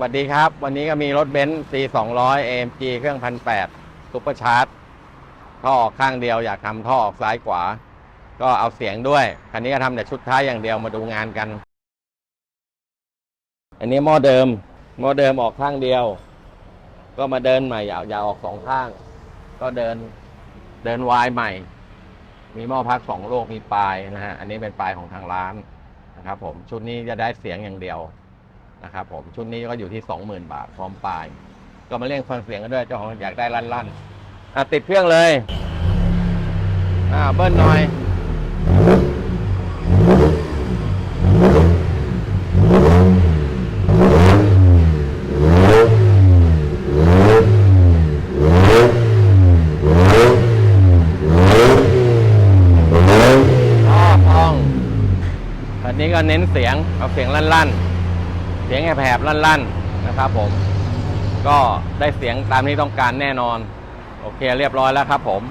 สวัสดีครับ วันนี้ก็มีรถเบนซ์ C 2 0 0 AMG เครื่องพันแปดซุปเปอร์ชาร์จท่อออกข้างเดียวอยากทำท่อออกซ้ายขวา ก็เอาเสียงด้วย คันนี้ก็ทำแต่ชุดท้ายอย่างเดียวมาดูงานกัน อันนี้หม้อเดิมหม้อเดิมออกข้างเดียว ก็มาเดินใหม่อย่าอย่าออกสองข้าง ก็เดินเดินวายใหม่ มีหม้อพักสองโลกมีปลายนะฮะอันนี้เป็นปลายของทางร้านนะครับผมชุดนี้จะได้เสียงอย่างเดียว นะครับผมชุดนี้ก็อยู่ที่สองหมื่นบาทพร้อมปลาย ก็มาเร่งฟังเสียงกันด้วยเจ้าของอยากได้ลั่นๆอะติดเครื่องเลยอ่าเบิ้ลหน่อยพ่อพองอันนี้ก็เน้นเสียงเอาเสียงลั่นๆ เสียงแหบๆลั่นๆนะครับผม ก็ได้เสียงตามที่ต้องการแน่นอน โอเคเรียบร้อยแล้วครับผม